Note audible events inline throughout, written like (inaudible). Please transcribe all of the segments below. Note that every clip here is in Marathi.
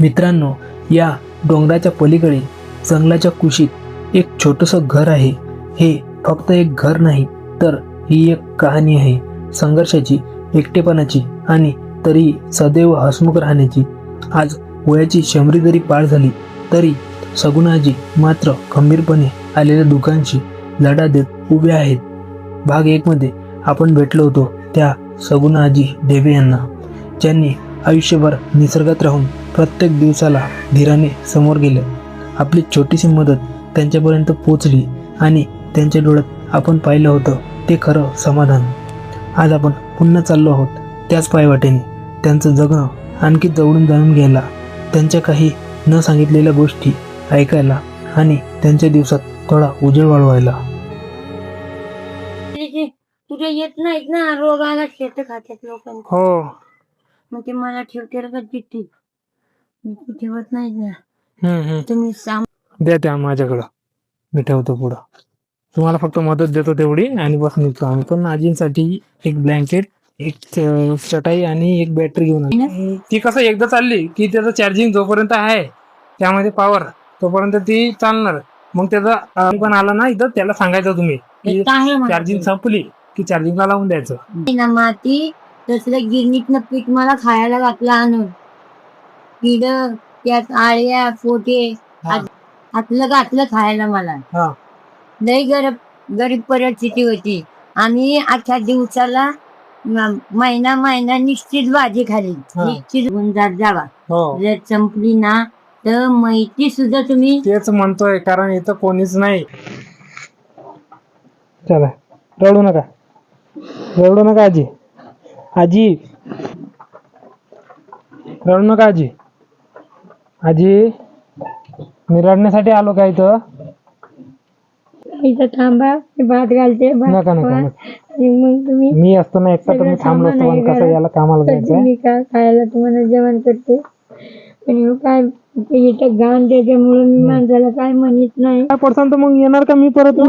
मित्रांनो या डोंगराच्या पलीकडे जंगलाच्या कुशीत एक छोटंसं घर आहे. हे फक्त एक घर नाही तर ही एक कहाणी आहे. संघर्षाची एकटेपणाची आणि तरी सदैव हसमुख राहण्याची. आज वयाची शंभरी जरी पार झाली तरी सगुणाजी मात्र खंबीरपणे आलेल्या दुकानशी लढा देत उभे आहेत. भाग एकमध्ये आपण भेटलो होतो त्या सगुणाजी देवे यांना ज्यांनी आयुष्यभर निसर्गात राहून प्रत्येक दिवसाला धीराने समोर गेलं. आपली छोटीशी मदत त्यांच्यापर्यंत पोचली आणि त्यांच्या डोळ्यात आपण पाहिलं होतं ते खरं समाधान. आज आपण पुन्हा चाललो आहोत त्याच पायवाटेने. त्यांचं जगणं आणखी जवळून जाणून घ्यायला त्यांच्या काही न सांगितलेल्या गोष्टी ऐकायला आणि त्यांच्या दिवसात थोडा उजेड वाढवायला. तुझे तुझे येत नाहीत ना रोग आला शेत खात्यात लोकांना हो. मग ते मला ठेवते का चिठ्ठी? मी ठेवत नाही ना तुम्ही साम द्या त्या माझ्याकडं. मी ठेवतो पुढं. तुम्हाला फक्त मदत देतो तेवढी आणि बस निघतो आम्ही. पण आजींसाठी एक ब्लँकेट एक चटाई आणि एक बॅटरी घेऊन आलो. ती कसं एकदा चालली की त्याचं चार्जिंग जोपर्यंत आहे त्यामध्ये पॉवर तोपर्यंत ती चालणार. मग त्याचा अं, पण आला ना इथं त्याला सांगायचं तुम्ही की आहे चार्जिंग संपली की चार्जिंगला लावून द्यायचं. ना माती तसलं गिरणीतनं पीठ मला खायला घातलं आणून. किड त्यात आळ्या पोटे हा. आतलं घातलं खायला मला. हा. लई गरीब गरीब परिस्थिती होती. आम्ही अख्ख्या दिवसाला म- महिना महिना निश्चित भाजी खाली. हा. निश्चित गुंजार जावा. हो. जर संपली ना तर माहिती सुद्धा तुम्ही तेच म्हणतोय कारण इथं कोणीच नाही. चला रडू नका. रडू नका आजी. आजी. रडू नका आजी. आजी मी रडण्यासाठी आलो का इथं? इथं थांबा मी भात घालते भात नका नका खावा. नका. आणि मग तुम्ही मी असतो ना एकटा तर मी सगळं थांबलो असतो सामान कसं. याला कामाला जायचंय? तुम्ही काय खायला तुम्हाला जेवण करते? पण ह्यो काय इथं घाण त्याच्यामुळे मी माणसाला काय म्हणत नाही. काय पडसान तर मग येणार का मी परत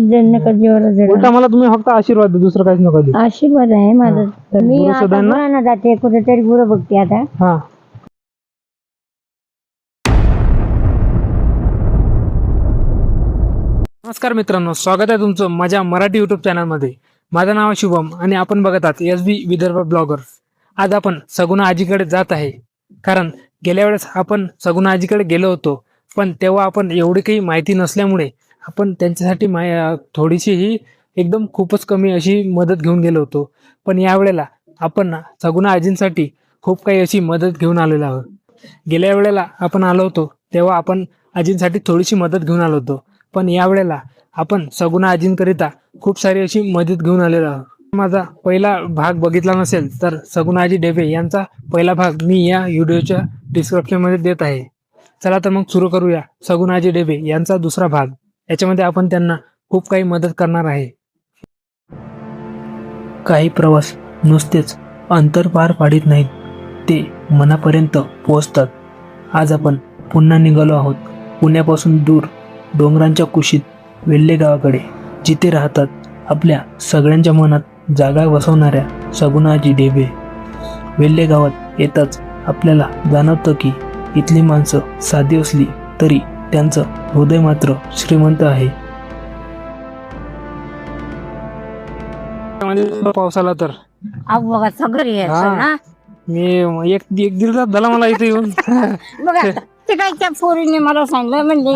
जरा उलटा मला तुम्ही फक्त आशीर्वाद द्या दुसरं काहीच नका देऊ. आशीर्वाद आहे माझा. मी गुरु आता जाते कुठेतरी गुरु बघते आता. हा. नमस्कार मित्रांनो स्वागत आहे तुमचं माझ्या मराठी युट्यूब चॅनलमध्ये माझं नाव शुभम आणि आपण बघत आहात एस बी विदर्भ ब्लॉगर्स आज आपण सगुणा आजीकडे जात आहे. कारण गेल्या वेळेस आपण सगुणा आजीकडे गेलो होतो पण तेव्हा आपण एवढी काही माहिती नसल्यामुळे आपण त्यांच्यासाठी माय थोडीशी ही एकदम खूपच कमी अशी मदत घेऊन गेलो होतो. पण यावेळेला आपण ना सगुणा आजींसाठी खूप काही अशी मदत घेऊन आलेलो आहोत. गेल्या वेळेला आपण आलो होतो तेव्हा आपण आजींसाठी थोडीशी मदत घेऊन आलो होतो. पण यावेळेला आपण सगुणा आजींकरिता खूप सारी अशी मदत घेऊन आलेलो आहोत. माझा पहिला भाग बघितला नसेल तर सगुणाजी डेबे यांचा पहिला भाग मी या व्हिडिओच्या डिस्क्रिप्शनमध्ये देत आहे. चला तर मग सुरू करूया सगुणाजी डेबे यांचा दुसरा भाग. याच्यामध्ये आपण त्यांना खूप काही मदत करणार आहे. काही प्रवास नुसतेच अंतर पार पाडित नाहीत. ते मनापर्यंत पोहोचतात. आज आपण पुन्हा निघालो आहोत. पुण्यापासून दूर डोंगरांच्या कुशीत वेल्ले गावाकडे जिथे राहतात आपल्या सगळ्यांच्या मनात जागा बसवणाऱ्या सगुणाजी डेबे वेल्ले गावात येताच आपल्याला जाणवतं की इथली माणसं साधी असली तरी त्यांचं हृदय मात्र श्रीमंत आहे. पावसाला तर. अहो बघा सगळं ना? मी एक एक दीड तास झाला मला इथे येऊन. (laughs) बघा ते काय त्या पोरीने मला सांगितलं म्हणजे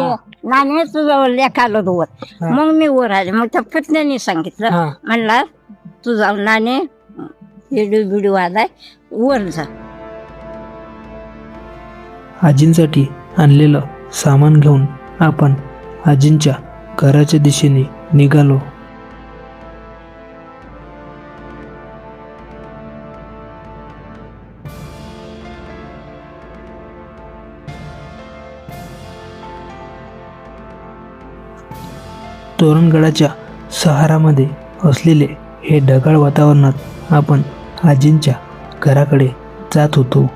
नाणे तुझं लेखालो तू वर हा. मग मी वर आले. मग त्या पुतण्याने सांगितलं म्हणला तुझा नाणे बिडू बिडू आलाय वर जा. आजींसाठी आणलेलं सामान घेऊन आपण आजींच्या घराच्या दिशेने निघालो. तोरणगडाच्या सहारामध्ये असलेले हे ढगाळ वातावरणात आपण आजींच्या घराकडे जात होतो.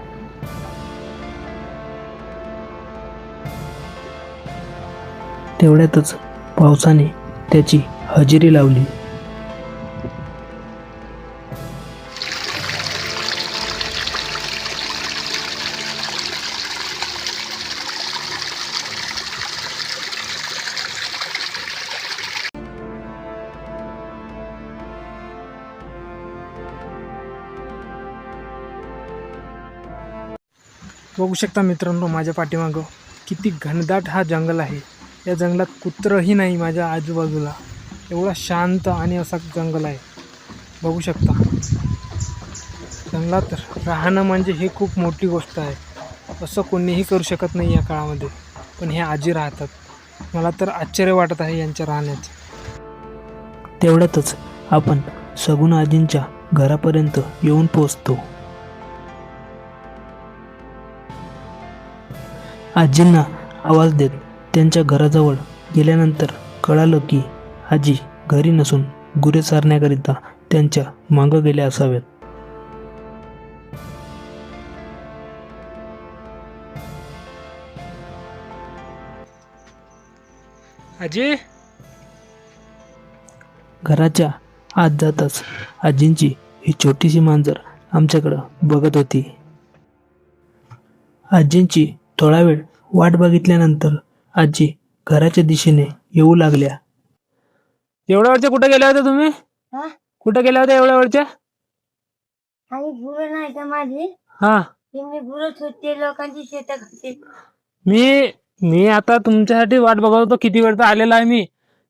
तेवढ्यातच पावसाने त्याची हजेरी लावली. बघू शकता मित्रांनो माझ्या पाठीमागं. किती घनदाट हा जंगल आहे. या जंगलात कुत्रंही नाही माझ्या आजूबाजूला. एवढा शांत आणि असा जंगल आहे. बघू शकता. जंगलात राहणं म्हणजे ही खूप मोठी गोष्ट आहे. असं कोणीही करू शकत नाही या काळामध्ये. पण हे आजी राहतात. मला तर आश्चर्य वाटत आहे यांच्या राहण्याचं. तेवढ्यातच आपण सगुण आजींच्या घरापर्यंत येऊन पोचतो आजींना आवाज देत त्यांच्या घराजवळ गेल्यानंतर कळालं की आजी घरी नसून गुरे चारण्याकरिता त्यांच्या मागं गेल्या असाव्यात. आजी? घराच्या आत जाताच आजींची ही छोटीशी मांजर आमच्याकडं बघत होती. आजींची थोडा वेळ वाट बघितल्यानंतर आजी घराच्या दिशेने येऊ लागल्या. एवढ्या वेळच्या कुठे गेल्या होत्या तुम्ही? हा? कुठे गेल्या होत्या एवढ्या वेळच्या आणि गुरं नाही का माझी? हा. ते मी गुरं लोकांची शेतं खाते मी मी आता तुमच्यासाठी वाट बघत होतो किती वेळचा आलेला आहे मी.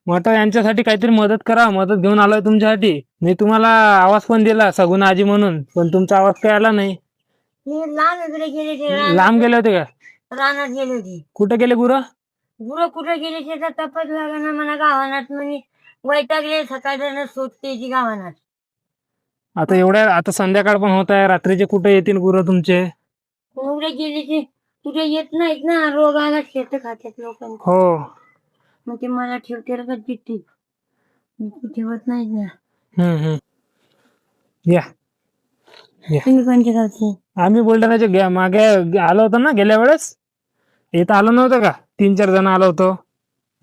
म्हटलं यांच्यासाठी काहीतरी मदत करा मदत घेऊन आलोय तुमच्यासाठी. मी तुम्हाला आवाज पण दिला सगुण आजी म्हणून पण तुमचा आवाज काही आला नाही. मी लांब इकडे गेले ते रानात- लांब गेले होते का? रानात गेले होते. कुठे गेले गुरं? गुरं कुठे गेले शेतात तपास लागा ना मला गावानात. म्हणजे वैतागले सकाळी शोधते ती गावानात. आता एवढ्या आता संध्याकाळ पण होत आहे. रात्रीचे कुठे येतील गुरं तुमचे? एवढे गेले ते कुठे येत नाहीत ना. रोग आला शेत खात्यात लोकांना. हो. मग ते मला ठेवते का ठेवत नाहीत ना. हम्म हम्म. या. तुम्ही कोणत्या गावचे? आम्ही बुलढाण्याच्या गे- मागे आलो होतो ना गेल्या वेळेस? इथं आलो नव्हतं का? तीन चार जण आलो होतो.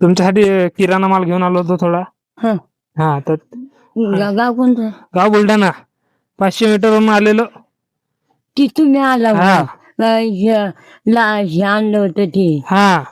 तुमच्यासाठी किराणा माल घेऊन आलो होतो थोडा. हा. हा तर गा- गाव कोणतं? गाव बुलढाणा. पाचशे मीटरवरून आलेलो. तिथून मी आला हा. होता. अं, हे- ला हे आणलं होतं ते. हा.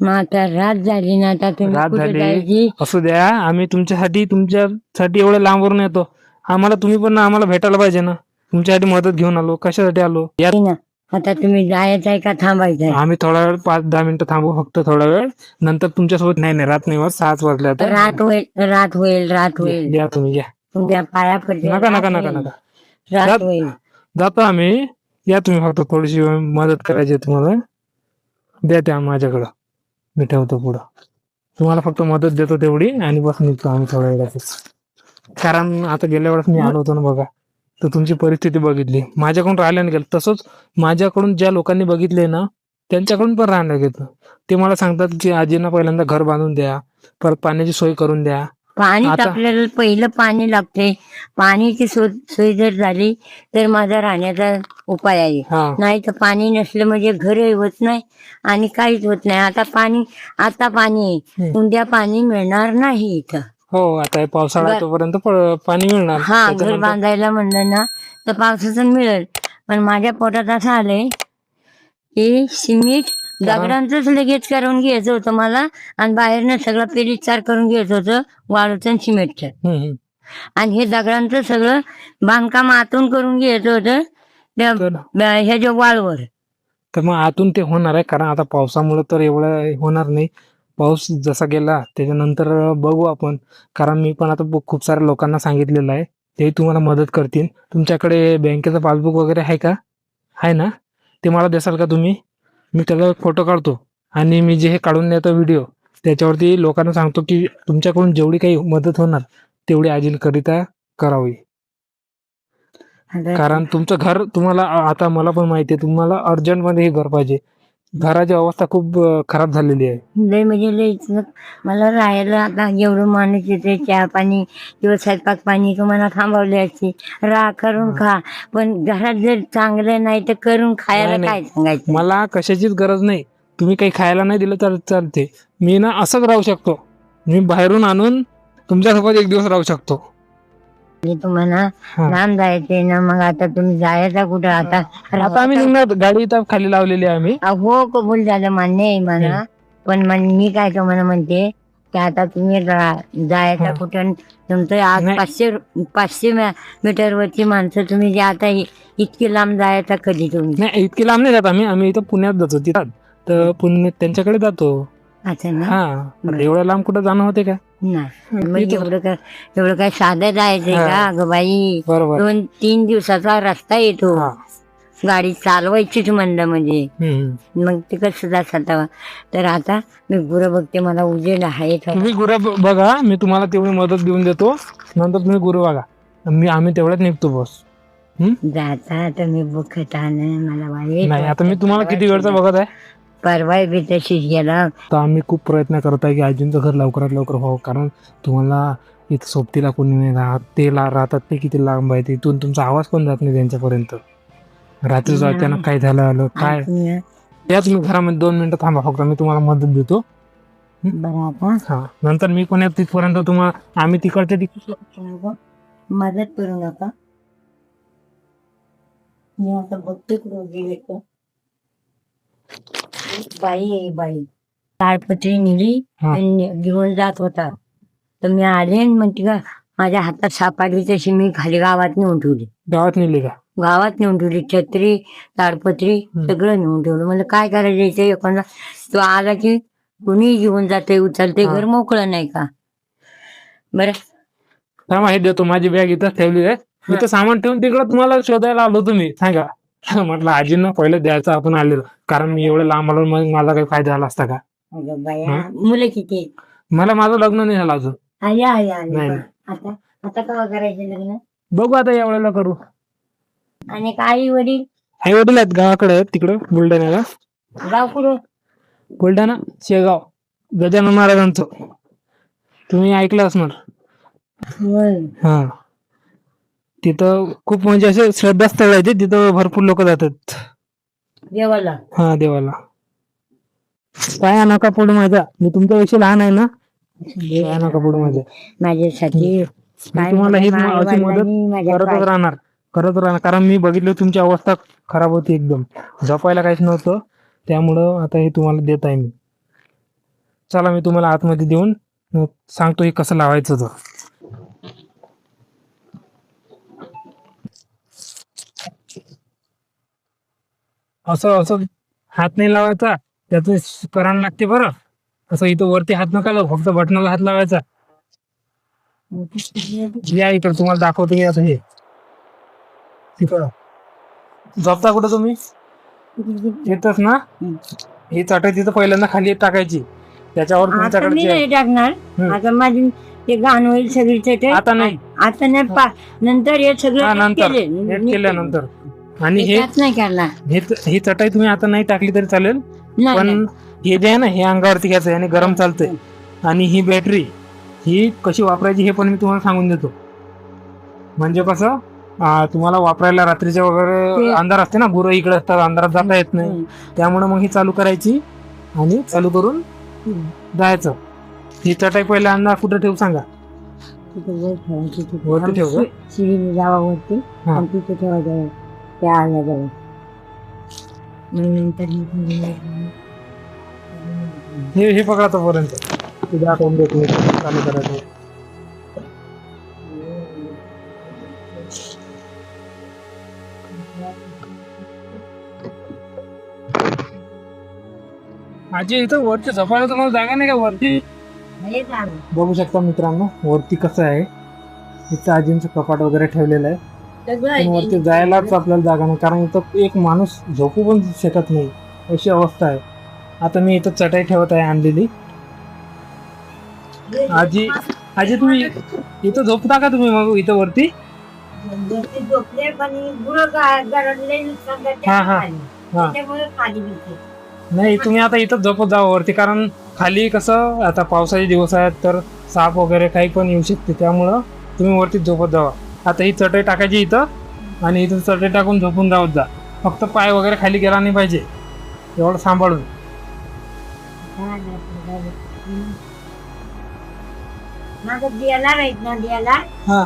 मग आता रात झाली ना आता तुम्ही रात कुठे झाली. जायची? असू द्या आम्ही तुमच्यासाठी तुमच्यासाठी एवढं लांबवरून येतो. आम्हाला तुम्ही पण आम्हाला भेटायला पाहिजे ना. तुमच्यासाठी मदत घेऊन आलो. कशासाठी आलो? या ना. आता तुम्ही जायचं आहे का थांबायचं आहे? आम्ही थोडा वेळ पाच दहा मिनिटं थांबू फक्त थोडा वेळ. नंतर तुमच्यासोबत नाही नाही रात नाही होत सहाच वाजले आता. रात होईल रात होईल रात होईल. या तुम्ही या तुमच्या पाया पडते नका नका नका. नका. रात रात- होईल. जातो आम्ही. या तुम्ही फक्त थोडीशी मदत करायची आहे तुम्हाला. द्या त्या माझ्याकडं. मी ठेवतो पुढं. तुम्हाला फक्त मदत देतो तेवढी आणि बस निघतो आम्ही थोड्या वेळातच. कारण आता गेल्या वेळेस मी आलो होतो ना बघा. तर तुमची परिस्थिती बघितली. माझ्याकडून राहिल्या नाही गेलं तसंच माझ्याकडून ज्या लोकांनी बघितले ना त्यांच्याकडून पण राहण्यात घेतलं ते मला सांगतात की आजींना पहिल्यांदा घर बांधून द्या. परत पाण्याची सोय करून द्या. पाणी आपल्याला पहिलं पाणी लागते. पाण्याची सोय जर झाली तर माझा राहण्याचा उपाय आहे. नाही तर पाणी नसलं म्हणजे घरही होत नाही आणि काहीच होत नाही. आता पाणी आता पाणी. उद्या पाणी मिळणार नाही इथं. हो आता हे पावसाळा बर- तोपर्यंत प- पाणी मिळणार. हा घर त्याच्यानंतर- बांधायला म्हणलं ना तर पावसाचं मिळेल. पण माझ्या पोटात असं आलंय की सिमेंट दगडांचंच लगेच करून घ्यायचं होतं मला आणि बाहेरनं सगळं पेरीचार करून घ्यायचं होतं वाळूचं आणि सिमेंटचं. हम्म, हम्म. आणि हे दगडांचं सगळं बांधकाम आतून करून घ्यायचं होतं त्या तर ब- ह्याच्या वाळवर. तर मग आतून ते होणार आहे कारण आता पावसामुळे तर एवढं होणार नाही. पाऊस जसा गेला त्याच्यानंतर बघू आपण. कारण मी पण आता खूप साऱ्या लोकांना सांगितलेलं आहे. ते तुम्हाला मदत करतील. तुमच्याकडे बँकेचं पासबुक वगैरे आहे का? आहे ना? ते मला देसाल का तुम्ही? मी त्याला फोटो काढतो. आणि मी जे हे काढून देतो व्हिडिओ त्याच्यावरती लोकांना सांगतो की तुमच्याकडून जेवढी काही मदत होणार तेवढी आजीलकरिता करावी. कारण तुमचं घर तुम्हाला आता मला पण माहिती आहे तुम्हाला अर्जंटमध्ये हे घर पाहिजे. घराची अवस्था खूप अं, खराब झालेली आहे. लय म्हणजे लय मला राहायला आता एवढं माणूस येते चहा पाणी किंवा स्वयंपाक पाणी तुम्हाला थांबवले असते राह करून खा. पण घरात जर चांगलं नाही तर करून खायला नाही, काय नाही. सांगायचं? मला कशाचीच गरज नाही. तुम्ही काही खायला नाही दिलं तर चालते मी ना असंच राहू शकतो. मी बाहेरून आणून तुमच्यासोबत एक दिवस राहू शकतो. मी तुम्हाला हा. लांब जायचंय ना मग आता तुम्ही जायचा कुठं? आता आता आम्ही निघणार गाडी इथं खाली लावलेली आहे आम्ही. हो कबूल झालं मान्य आहे मला. पण मन मी काय तुम्हाला म्हणते की आता तुम्ही रा- जायचं हा. कुठं? तुमचं आज नाही. पाचशे पाचशे मीटर वरची माणसं तुम्ही जे आता इ- इतकी लांब जायचा कधी तुम्ही? नाही इतकी लांब नाही जात आम्ही. आम्ही इथं पुण्यात जातो तिथं. तर पुणे त्यांच्याकडे जातो. असं ना? हा एवढ्या लांब कुठं जाणं होते का? नाही मग इथं- एवढं काय एवढं काय साधं जायचंय हा. का अगं बाई? बरोबर. दोन तीन दिवसाचा रस्ता येतो. हा. गाडी चालवायचीच म्हणलं म्हणजे. हम्म. मग ते कसं जात तर आता मी गुरं बघते मला उजेड आहे थोडा. तुम्ही गुरु ब- बघा मी तुम्हाला तेवढी मदत देऊन देतो. नंतर तुम्ही गुरु बघा. मी आम्ही तेवढ्यात निघतो बस? जाता आता मी बघत आहे मला वाईट नाही आता मी तुम्हाला किती वेळचा बघत आहे? परवा बी तशीच गेला. तर आम्ही खूप प्रयत्न करत आहे की आजींचं घर लवकरात लवकर व्हावं. कारण तुम्हाला इथं सोबतीला कोणी नाही राहत. ते ला राहतात ते किती लांब आहे तिथून तुमचा आवाज पण जात नाही त्यांच्यापर्यंत. हम्म. अचानक काय झालं आलं काय? या तुम्ही घरामध्ये दोन मिनिटं थांबा फक्त मी तुम्हाला मदत देतो. हा? नंतर मी पण येतो तिथपर्यंत तुम्हाला आम्ही तिकडच्या तिकडे मदत करू नका. मी आता बघते कुठं गेले का बाई आहे बाई. ताडपत्री नेली हा. आणि घेऊन जात होता. तर मी आले आणि म्हणते का माझ्या हातात सापडली तशी मी खाली गावात नेऊन ठेवली. गावात नेली का? गावात नेऊन ठेवली छत्री ताडपत्री हम्म. सगळं नेऊन ठेवलं. मला काय करायचं इथे? एखादा तो आला की कुणी घेऊन जाते उचलते हा. घर मोकळं नाही का? बरं. थांबा हे देतो माझी बॅग इथं ठेवली आहे. इथं सामान ठेवून तिकडं तुम्हाला शोधायला आलो तुम्ही सांगा. (laughs) म्हटलं आजींना पहिलं द्यायचं आपण आलेलो. कारण मी एवढं लांब आलो मग मला काही फायदा झाला असता का? अगं बाया हा? मुलं किती आहेत? मला माझं लग्न नाही झालं अजून. आले आले आले. नाही. बरं. आता आता केव्हा करायचं लग्न? बघू आता या वेळेला करू. आणि आई वडील? आई वडील आहेत गावाकडे आहेत तिकडं बुलढाण्याला. गाव कुठं? बुलढाणा शेगाव गजानन महाराजांचं. तुम्ही ऐकलं असणार. होय. हा. तिथं खूप म्हणजे असे श्रद्धास्थळ आहे ते तिथं भरपूर लोक जातात. देवाला? हा देवाला. पाया नका पडू माझा? मी तुमच्यापेक्षा लहान आहे ना. पाया नका पडू माझ्या माझ्यासाठी मी तुम्हाला ही अशी मदत करतच राहणार. करत राहणार. कारण मी बघितलं तुमची अवस्था खराब होती एकदम. झोपायला काहीच नव्हतं. त्यामुळं आता हे तुम्हाला देत आहे मी. चला मी तुम्हाला आतमध्ये देऊन मग सांगतो हे कसं लावायचं तर असं असं हात नाही लावायचा त्याचं करायला लागते बरं. असं इथं वरती हात नका लावू फक्त बटनाला हात लावायचा. या इकडे तुम्हाला दाखवतो की असं हे. तिकडं झोपता कुठं तुम्ही? येतच ना? ही चटई तिथं पहिल्यांदा खाली टाकायची. त्याच्यावर आता मी नाही टाकणार. आता माझी ते गाण होईल सगळी आता नाही. आता नाही नंतर हे सगळं केले. केल्यानंतर. आणि हे त्यात नाही करणार हे ही चटई तुम्ही आता नाही टाकली तरी चालेल नाही, पण. हे जे आहे ना हे अंगावरती घ्यायचं आणि गरम चालतंय आणि ही बॅटरी ही कशी वापरायची हे पण मी तुम्हाला सांगून देतो म्हणजे कसं तुम्हाला वापरायला रात्रीच्या वगैरे ते- अंधार असते ना गुरं इकडे असतात अंधारात जाता येत नाही हम्म. त्यामुळे मग ही चालू करायची आणि चालू करून जायचं ही चटाई पहिल्या अंधार कुठं ठेवू सांगा तिथे वर ठेवायची तिथे. वरती ठेवू का? आमची शिडीने जावा वरती हा. आणि तिथे ठेवायचं त्या आल्या जाऊ. मग नंतर मी- हे हे पकडा तोपर्यंत ते दाखवून देतो कसं चालू करायचं. आजी इथं वरती झोपायला तुम्हाला जागा नाही का वरती? हे. बघू शकता मित्रांनो वरती कसं आहे? इथं आजींचं कपाट वगैरे ठेवलेलं आहे. पण वरती जायलाच आपल्याला जागा नाही. कारण इथं एक माणूस झोपू पण शकत नाही. अशी अवस्था आहे. आता मी इथं चटाई ठेवत आहे आणलेली. आजी आजी तुम्ही इथं झोपता का तुम्ही मग इथं वरती? वरती झोपले पण गुरं का- गरजले नुकसान करते हा, हा. खाली. हा. नाही तुम्ही आता इथंच झोपत जावं वरती. कारण खाली कसं आता पावसाचे दिवस आहेत तर साप वगैरे काही पण येऊ शकते. त्यामुळं तुम्ही वरतीच झोपत जावा. आता ही चटई टाकायची इथं आणि इथं चटई टाकून झोपून जावत जा फक्त पाय वगैरे खाली गेला नाही पाहिजे एवढं सांभाळून झालं, झालं. हम्म. माझं बेलार आहेत ना बेलार हा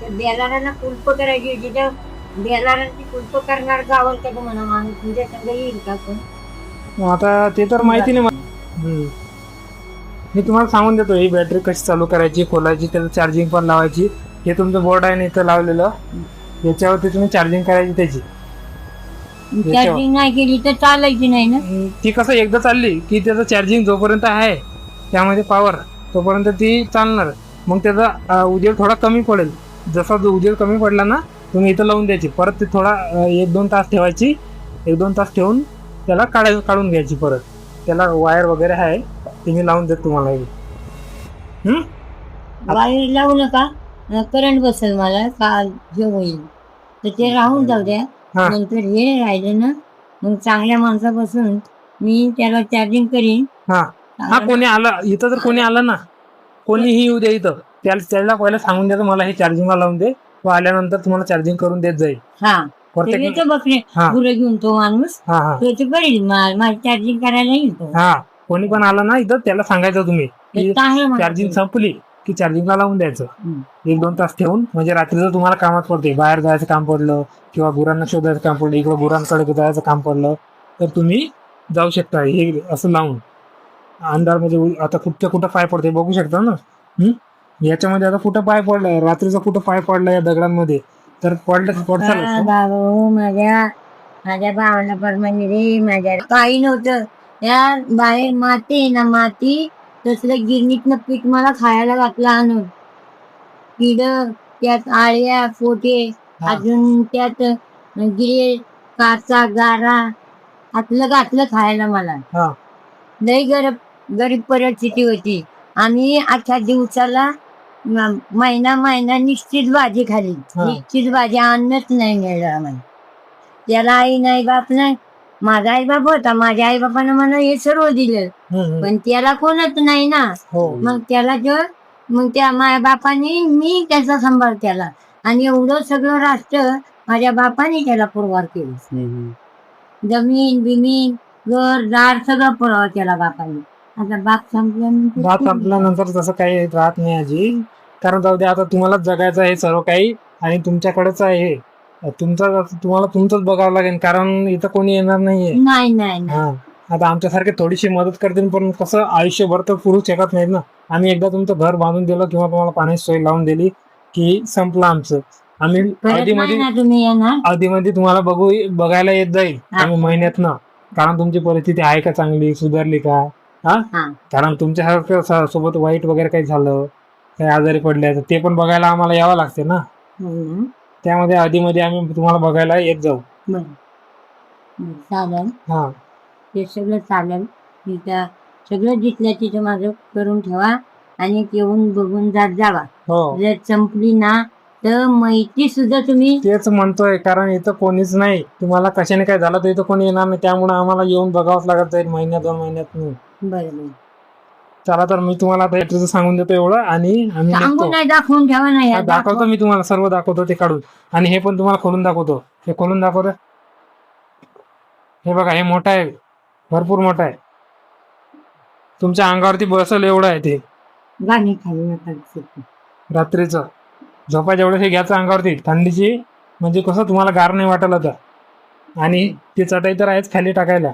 त्या बेलारांना कुल्प करायची होती त्या बेलारांची कुल्प करणार गावाल का म्हणा माणूस तुमच्या संग येईल का कोण मग आता ते तर माहिती नाही मला. हम्म. मी तुम्हाला सांगून देतो ही बॅटरी कशी चालू करायची खोलायची त्याला चार्जिंग पण लावायची हे तुमचं बोर्ड आहे ना इथं लावलेलं. याच्यावरती तुम्ही चार्जिंग करायची त्याची. चार्जिंग नाही केली तर चालायची नाही ना? ती कसं एकदा चालली की त्याचं चार्जिंग जोपर्यंत आहे त्यामध्ये पॉवर तोपर्यंत ती चालणार. मग त्याचा अं, उजेड थोडा कमी पडेल. जसा जो उजेड कमी पडला ना तुम्ही इथं लावून द्यायची. परत ती थोडा अं, एक दोन तास ठेवायची. एक दोन तास ठेवून त्याला काढाय काढून घ्यायची परत. त्याला वायर वगैरे आहे ते मी लावून देतो तुम्हाला हे. हं? वायर लावू नका. करंट बसेल मला का हे होईल. तर ते राहून जाऊ द्या. हा. नंतर हे राहिले ना मग चांगल्या माणसापासून मी त्याला चार्जिंग करीन. हा. हा कोणी आलं इथं जर कोणी आलं ना. कोणीही येऊ दे इथं. त्याला त्याला पहिलं सांगून द्यायचं मला हे चार्जिंगला लावून दे. व आल्यानंतर तुम्हाला चार्जिंग करून देत जाईल. हा. प्रत्येक येतो बघणे हा. गुरं घेऊन तो माणूस हा हा. तो ते करील मा- माझी चार्जिंग करायला येईल तो. हा. कोणी पण आलं ना इथं त्याला सांगायचं तुम्ही. की. चार्जिंग संपली. की चार्जिंगला लावून द्यायचं. एक दोन तास ठेवून म्हणजे रात्रीचं तुम्हाला कामात पडते बाहेर जायचं काम पडलं किंवा गुरांना शोधायचं काम पडलं इकडं गुरांकडे जायचं काम पडलं तर तुम्ही जाऊ शकता हे असं लावून. अंधार म्हणजे आता कुठच्या कुठं पाय पडते बघू शकता ना? हम्म? याच्यामध्ये आता कुठं पाय पडलाय रात्रीचा कुठं पाय पडला या दगडांमध्ये तर पडलं हा, पडचाल बाबा माझ्या माझ्या भावाला परमाने रे माझ्या काही नव्हतं. या बाहेर माती आहे ना माती तसलं गिरणीतनं पीठ मला खायला घातलं आणून. किड त्यात आळ्या पोटे हा. अजून त्यात गिरे काचा गारा आतलं घातलं खायला मला. हा. लई गरीब गरीब परिस्थिती होती. आम्ही अख्ख्या दिवसाला म- महिना महिना निश्चित भाजी खाली. हा. निश्चित भाजी अन्नच नाही मिळलं आम्हाला त्याला आई नाही बाप नाही. माझा आई बाप होता. माझ्या आई बापानं मला हे सर्व दिलं. पण त्याला कोणच नाही ना. हो. मग त्याला जर मग त्या माझ्या बापाने मी त्याचा सांभाळ केला. आणि एवढं सगळं राष्ट्र माझ्या बापाने त्याला पुरवार केलं. जमीन बिमीन घर दार सगळं पुरावा केला बापाने. आता बाप संपल्यानंतर भात संपल्यानंतर तसं काही राहत नाही आजी. कारण जाऊ दे आता तुम्हालाच जगायचं आहे सर्व काही आणि तुमच्याकडेच आहे. हे. तुमचं तुम्हाला तुमचंच बघावं लागेल. कारण इथं कोणी येणार नाहीये. नाही नाही नाही. हा. आता आमच्यासारखे थोडीशी मदत करतील पण कसं आयुष्यभर तर पुरू शकत नाहीत ना. आम्ही एकदा तुमचं घर बांधून दिलं किंवा तुम्हाला पाण्याची सोय लावून दिली की संपलं आमचं. आम्ही परत आधी नाही मध्ये ना तुम्ही येणार? आधी मध्ये तुम्हाला बघू बघायला येत जाईल. आम्ही महिन्यातनं कारण तुमची परिस्थिती आहे का चांगली? सुधारली का? हा? कारण तुमच्यासारखं स- सोबत वाईट वगैरे काही झालं काही आजारी पडले तर ते पण बघायला आम्हाला यावं लागते ना. हो ना? त्यामध्ये आधीमध्ये आम्ही तुम्हाला बघायला येत जाऊ. हा. ते सगळं चालेल. मी त्या सगळं जिथल्या तिथं माझं करून ठेवा आणि येऊन बघून जात जावा. हो. जर संपली ना तर माहिती सुद्धा तुम्ही तेच म्हणतोय कारण इथं कोणीच नाही. तुम्हाला कशाने काय झालं तर इथं कोणी येणार नाही. त्यामुळे आम्हाला येऊन बघावंच लागत जाईल महिन्या दोन महिन्यात बरं चला तर मी तुम्हाला आता सांगून देतो एवढं आणि आम्ही सांगून निघतो नाही दाखवून ठेवा ना हा, या दाखवतो मी तुम्हाला सर्व दाखवतो ते काढून. आणि हे पण तुम्हाला खोलून दाखवतो. हे खोलून दाखवतो हे बघा हे मोठं आहे. भरपूर मोठं आहे. तुमच्या अंगावरती बसल एवढं आहे ते. गाणी खाली नका. रात्रीचं. हे घ्यायचं अंगावरती थंडीची म्हणजे कसं तुम्हाला गार नाही वाटलं होतं आणि ती चटाई तर आहेच खाली टाकायला.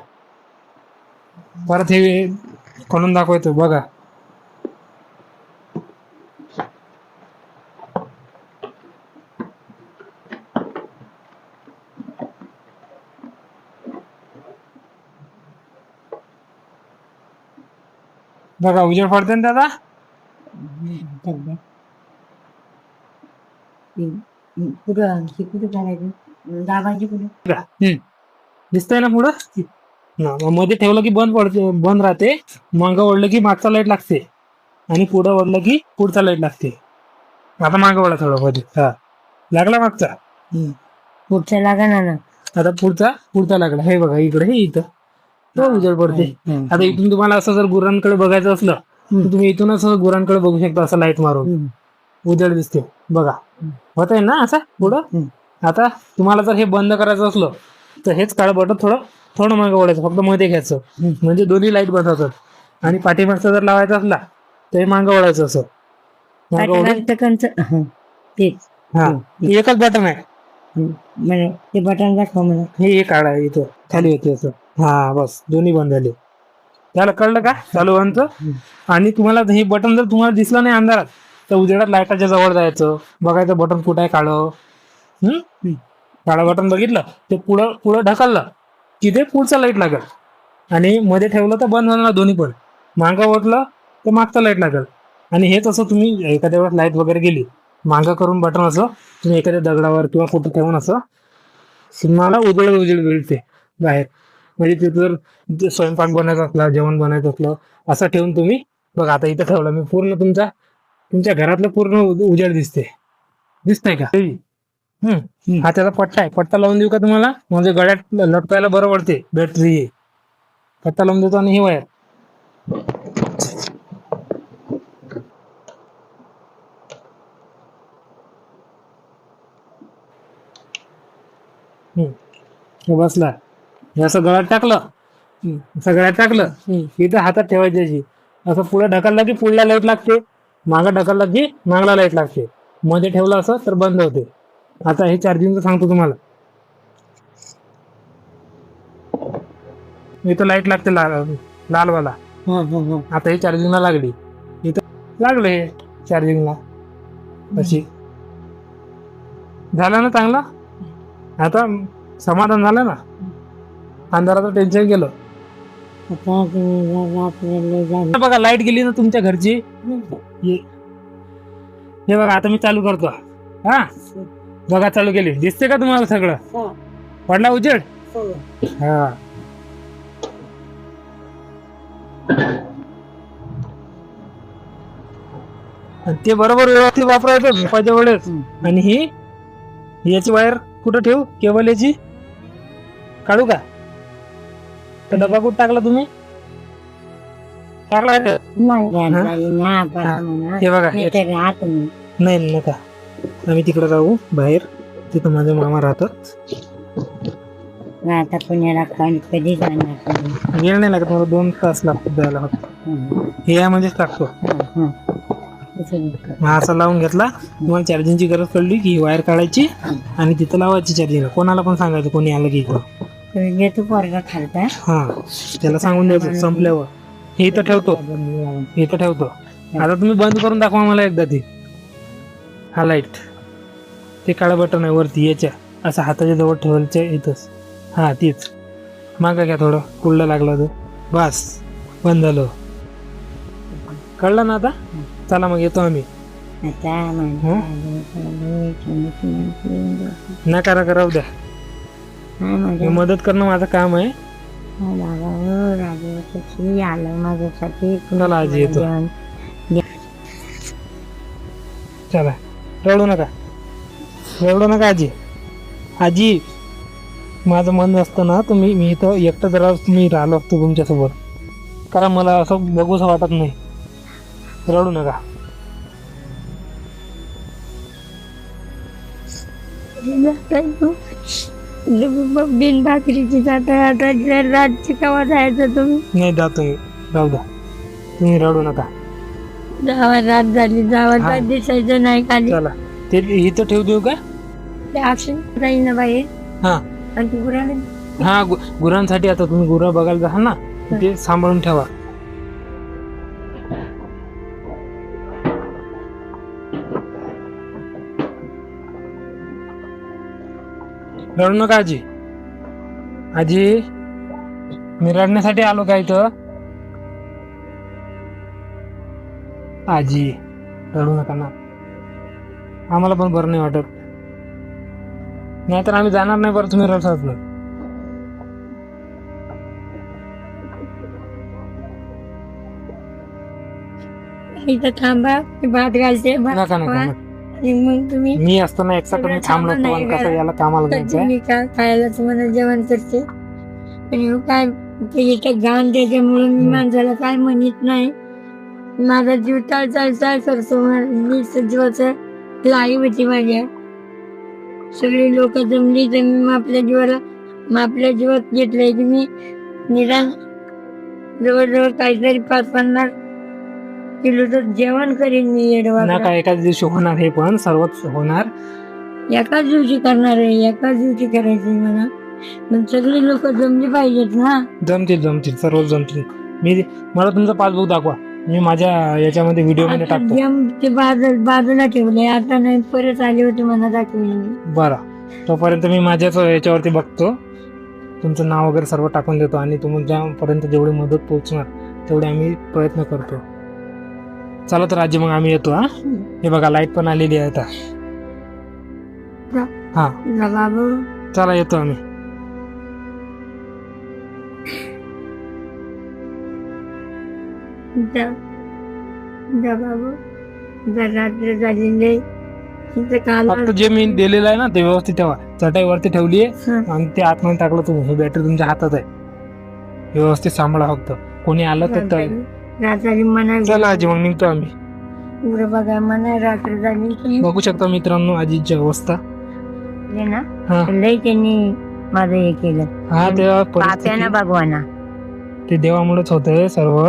परत हे खोलून दाखवतो बघा. बघा उजेड पडते ना दादा. कुठं हे कुठं दाबायचे कुठं? हम्म. दिसतंय ना पुढं? हा, मग मध्ये ठेवलं की बंद पडते बंद राहते. मागं ओढलं की मागचा लाइट लागते. आणि पुढं ओढलं की पुढचा लाइट लागते. आता मागं ओढला थोडं मध्ये. हा. लागला मागचा? पुढच्या लागा ना. आता पुढचा पुढचा लागला. हे बघा इकडे हे इथं. उजेड पडते. आता इथून तुम्हाला असं जर गुरांकडे बघायचं असलं तर तुम्ही इथूनच असं गुरांकडे बघू शकता असं लाइट मारून. उजेड दिसते. बघा. होत आहे ना असं पुढं. आता तुम्हाला जर हे बंद करायचं असलं तर हेच काळं बटन थोडं थोडं मागे ओढायचं फक्त मध्ये घ्यायचं. म्हणजे दोन्ही लाइट बंद होतात. आणि पाठीमागचा जर लावायचा असला तर हे मागं ओढायचं असं. हं. हा. एकच बटन आहे. हं. म्हणजे ते बटन दाखव हे एक काढा इथं. खाली होते असं. हा बस. दोन्ही बंद झाले. त्याला कळलं का? चालू व्हायचं आणि तुम्हाला हे बटन जर तुम्हाला दिसलं नाही अंधारात तर उजेडात लाईटाच्या जवळ जायचं. बघायचं बटन कुठं आहे काळं. हम्म? काळं बटन बघितलं ते पुढं पुढं ढकललं की ते पुढचं लाइट लागेल. आणि मध्ये ठेवलं तर बंद होणार दोन्ही पण. मागं ओटलं तर मागचं लाइट लागेल. आणि हेच असं तुम्ही एखाद्या वेळेस लाइट वगैरे गेली मागं करून बटन असं तुम्ही एखाद्या दगडावर किंवा कुठं ठेवून असं तुम्हाला उजेड उजेड मिळते बाहेर. म्हणजे तिथं जर स्वयंपाक बनायचा असला जेवण बनायचं असलं असं ठेवून तुम्ही बघा आता इथं ठेवलं मी पूर्ण तुमचा तुमच्या घरातलं पूर्ण उजेड दिसते दिसतंय का? हम्म. हा त्याचा पट्टा आहे. पट्टा लावून देऊ का तुम्हाला? म्हणजे गळ्यात लटकायला बरं पडते बॅटरी पट्टा लावून देतो आणि ही वायर हम्म. बसला. हे असं गळ्यात टाकलं. हम्म. असं गळ्यात टाकलं. इथं हातात ठेवायची अशी असं पुढे ढकलला की पुढला लाइट लागते. मागं ढकलला की मागला लाइट लागते. मध्ये ठेवलं असं तर बंद होते. आता हे चार्जिंगचं सांगतो तुम्हाला. इथं लाइट लागते लाल लालवाला. आता ही चार्जिंगला लागली. इथं लागले चार्जिंगला अशी. झालं ना चांगला? आता समाधान झालं ना? अंधाराचं टेन्शन गेलं बघा लाइट गेली ना तुमच्या घरची. हे हे बघा आता मी चालू करतो. हा? बघा चालू केली. दिसते का तुम्हाला सगळं? पडला उजेड? हा. आणि ते बरोबर व्यवस्थित वापरायचं झोपायच्या वेळेस. आणि ही याची वायर कुठं ठेवू? केबल याची? काढू का? तर डबा कुठं टाकला तुम्ही? टाकला का? हे? बघा हे- नाही नाही, नका. आम्ही तिकडे राहू बाहेर. तिथं माझे मामा राहतात. आता पुण्याला कधी कधी जाणार? वेळ नाही लागत मला दोन तास लागतात द्यायला फक्त हे. यामध्येच टाकतो हा असा लावून घेतला. तुम्हाला चार्जिंगची गरज पडली की वायर काढायची आणि तिथं लावायची चार्जिंग कोणाला पण सांगायचं कोणी आलं की इथं घेतो पोरगा खालता. हा त्याला सांगून द्यायचं संपल्यावर. हे इथं ठेवतो. इथं ठेवतो. आता तुम्ही बंद करून दाखवा मला एकदा ती. हा लाइट ते काळं बटन आहे वरती याच्या. असं हाताच्या जवळ ठेवायच्या इथंच. हा तीच. मागं घ्या थोडं. कुल्ला लागला तो बस. बंद झालं. कळलं ना आता? चला मग येतो आम्ही. नका नका द्या हे मदत करणं माझं काम आहे. आलं माझ्यासाठी. चला आजी येतो? चला रडू नका. रडू नका आजी. आजी माझं मन असतं ना तर मी मी इथं एकटं जरा मी राहिलो असतो तुमच्यासोबत. कारण मला असं बघूसं वाटत नाही. रडू नका. बिन भाकरीची जाता रातची कवा जायचं तुम्ही? नाही जा तुम्ही राहू द्या. तुम्ही रडू नका. जावा रात झाली. जावा हा. रात दिसायचं नाही खाली. चला. ते इथं ठेवू देऊ का? ते अक्षय जाईल ना बाई हा. आणि ती गुराने हा गु- गुरांसाठी आता तुम्ही गुरं बघायला जाल ना. ते सांभाळून ठेवा. रडू नका आजी. आजी मी रडण्यासाठी आलो का इथं? आजी रडू नका ना. आम्हाला पण बरं नाही वाटत. नाहीतर आम्ही जाणार नाही बरं तुम्ही रडतात ना इथं थांबा भात घालते. नका. नका. आणि मग तुम्ही मी असताना एक मी थांबलो असतो आणि कसं याला कामाला घ्यायचं मी का खायला तुम्हाला जेवण करते? आणि मग काय ते इथं घाण त्याच्यामुळे मी माणसाला काय म्हणत नाही. माझा जीव चाल चाल चाल करतो मी जीवाचं लाई होती माझ्या. सगळी लोक जमली तर मी आपल्या जीवाला मग आपल्या जीवात घेतलंय की मी निदान जवळजवळ काहीतरी पाच पन्नास किलोचं जेवण करीन मी येडवा नका एकाच दिवशी होणार हे पण सर्वच होणार. एकाच दिवशी करणार आहे एकाच दिवशी करायचंय मला. पण सगळी लोक जमली पाहिजेत ना. जमतील जमतील सर्व जमतील. मी मला तुमचं पासबुक दाखवा. मी माझ्या याच्यामध्ये व्हिडिओमध्ये आता टाकतो. ते बाजू बाजूला ठेवले आता नाही परत आले होते मला दाखवले बरं. तोपर्यंत मी माझ्याच याच्यावरती बघतो. तुमचं नाव वगैरे सर्व टाकून देतो आणि तुमच्यापर्यंत जेवढी मदत पोहोचणार तेवढे आम्ही प्रयत्न करतो. चला तर आजी मग आम्ही येतो हा? हे बघा लाइट पण आलेली आहे आता. हा. चला येतो आम्ही. फक्त जे मी दिलेलं आहे ना ते व्यवस्थित ठेवा. चटाईवरती ठेवली आहे. आणि ते आतमध्ये टाकलं तुम्ही. ही बॅटरी तुमच्या हातात आहे. व्यवस्थित सांभाळा फक्त. कोणी आलं तर रात्री मना चला आजी मग निघतो आम्ही. पुढे बघा मना रात्र झाली की बघू शकता मित्रांनो आजीची अवस्था. ना हा. लय त्यांनी माझं हे केलं. हा तेव्हा पाप्याना परिस्थिती भगवाना. ते देवामुळेच होतंय सर्व.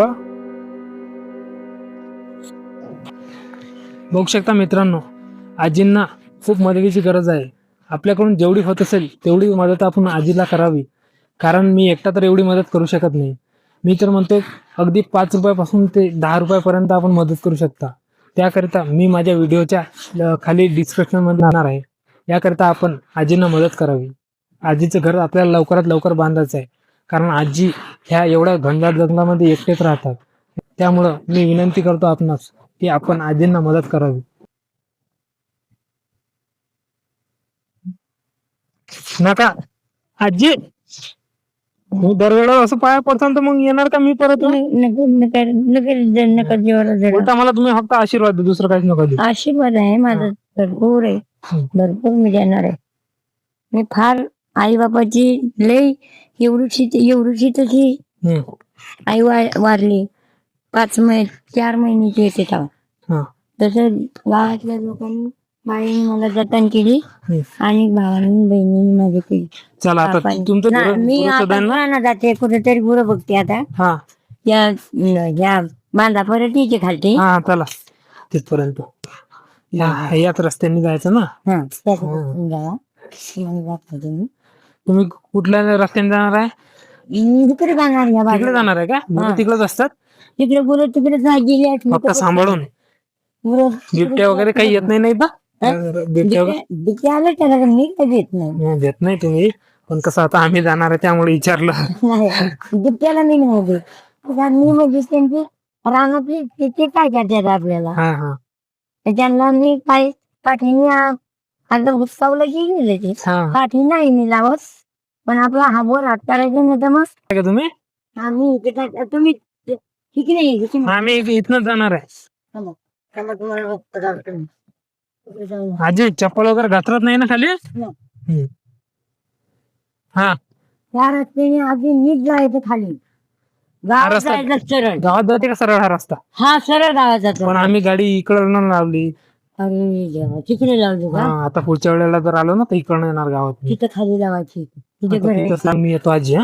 बघू शकता मित्रांनो आजींना खूप मदतीची गरज आहे. आपल्याकडून जेवढी होत असेल तेवढी मदत आपण आजीला करावी. कारण मी एकटा तर एवढी मदत करू शकत नाही. मी तर म्हणतोय अगदी पाच रुपयापासून ते दहा रुपयापर्यंत आपण मदत करू शकता. त्याकरिता मी माझ्या व्हिडिओच्या खाली डिस्क्रिप्शनमध्ये राहणार आहे. याकरिता आपण आजींना मदत करावी. आजीचं घर आपल्याला लवकरात लवकर बांधायचं आहे. कारण आजी ह्या एवढ्या घनदाट जंगलामध्ये एकटेच राहतात. त्यामुळं मी विनंती करतो आपणास की आपण आजींना मदत करावी. नका. आजी! मी दरवेळेला असं पाया पडसान तर मग येणार का मी परत नका जरा उलटा मला तुम्ही फक्त आशीर्वाद द्या दुसरं काहीच नका देऊ. आशीर्वाद आहे माझा भरपूर आहे. भरपूर मी देणार आहे. मी फार आई बापाची लय एवढीशी एवढीशी तशी. आई वा- वारली. पाच महिने चार महिन्याची येते तेव्हा. हा. तसं गावातल्या लोकांनी बाईने मला जतन केली. आणि भावानी बहिणीने माझी केली चला आता आपण- तुमचं ना- गुरु- मी आता दान ना पुराणा जाते कुठेतरी गुरु बघते आता. हा. या या बांधा परत यायचे खालते. हा चला. तिथपर्यंत. या- याच रस्त्याने जायचं ना? हा जावा. मग मी. तुम्ही. कुठल्या रस्त्याने जाणार आहे? मी तिकडे जाणार या तिकडे बाजूला जाणार आहे का? गुरु तिकडेच असतात? तिकडे गुरु तिकडे गेली आठवी फक्त सांभाळून. गुरु बिबट्या वगैरे काही येत नाही नाही का? आलं त्याला मी येत नाही. देत नाही तुम्ही. पण कसं आता आम्ही जाणार आहे त्यामुळे विचारलं. नाही बिबट्याला मी नाही देत. कारण मी म्हणजे त्यांची रानातली ते ते काय करतात आपल्याला? हा हा. त्यांना मी काय पाठीने आता हुसकावलं की गेले ते हा. पाठी नाही मी लावत. पण आपला हा बोर हात करायचं नाही तर मग का तुम्ही? आम्ही इथे काय- तुम्ही ठीक नाही आम्ही इथनं जाणार आहे. चला. तुम्हाला बघतो. इकडे. आजी चप्पल वगैरे घातरत नाही ना खाली. हा. या रस्त्याने आधी नीट जायचं खाली. गावात रस्ता- जायचं सरळ. गावात जाते का सरळ हा रस्ता? हा सरळ गावात जातो पण आम्ही गाडी इकडनं लावली. अरे देवा तिकडे लावली का? हा, आता पुढच्या वेळेला जर आलो ना तर इकडनं येणार गावात. तिथं खाली लावायची. आता आहे. तिथं सांग मी येतो आजी हा.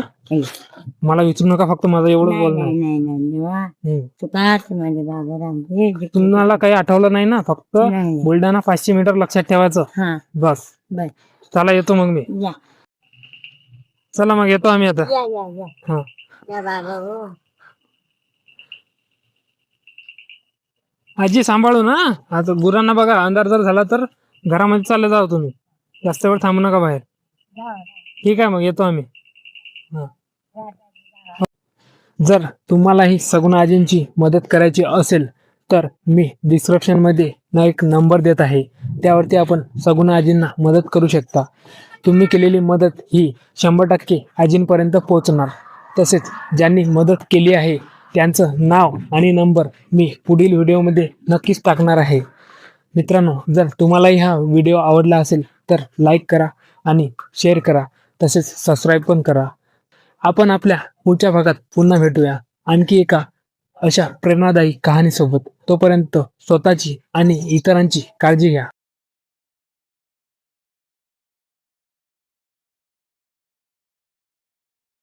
मला विचारू नका फक्त माझं एवढं नाही बोलणार नाही नाही देवा. हम्म. तू पाहत माझे बाबा राम जे- तुम्हाला काही आठवलं नाही ना? फक्त नाही. बुलढाणा पाचशे मीटर लक्षात ठेवायचं. हा. बस. बर. चला येतो मग मी. या. चला मग येतो आम्ही आता. या या या. हा. या बाबा हो. आजी सांभाळू ना आता गुरांना बघा अंधार जर झाला तर घरामध्ये चालले जाऊ तुम्ही. जास्त वेळ थांबू नका बाहेर. या. ठीक आहे मग येतो आम्ही. हा. जर तुम्हालाही सगुण आजींची मदत करायची असेल तर मी डिस्क्रिप्शनमध्ये ना एक नंबर देत आहे. त्यावरती आपण सगुण आजींना मदत करू शकता. तुम्ही केलेली मदत ही शंभर टक्के आजींपर्यंत पोहोचणार. तसेच ज्यांनी मदत केली आहे त्यांचं नाव आणि नंबर मी पुढील व्हिडिओमध्ये नक्कीच टाकणार आहे. मित्रांनो जर तुम्हालाही हा व्हिडिओ आवडला असेल तर लाईक करा आणि शेअर करा. तसेच सबस्क्राईब पण करा. आपण आपल्या पुढच्या भागात पुन्हा भेटूया. आणखी एका अशा प्रेरणादायी कहाणीसोबत. तोपर्यंत स्वतःची आणि इतरांची काळजी घ्या.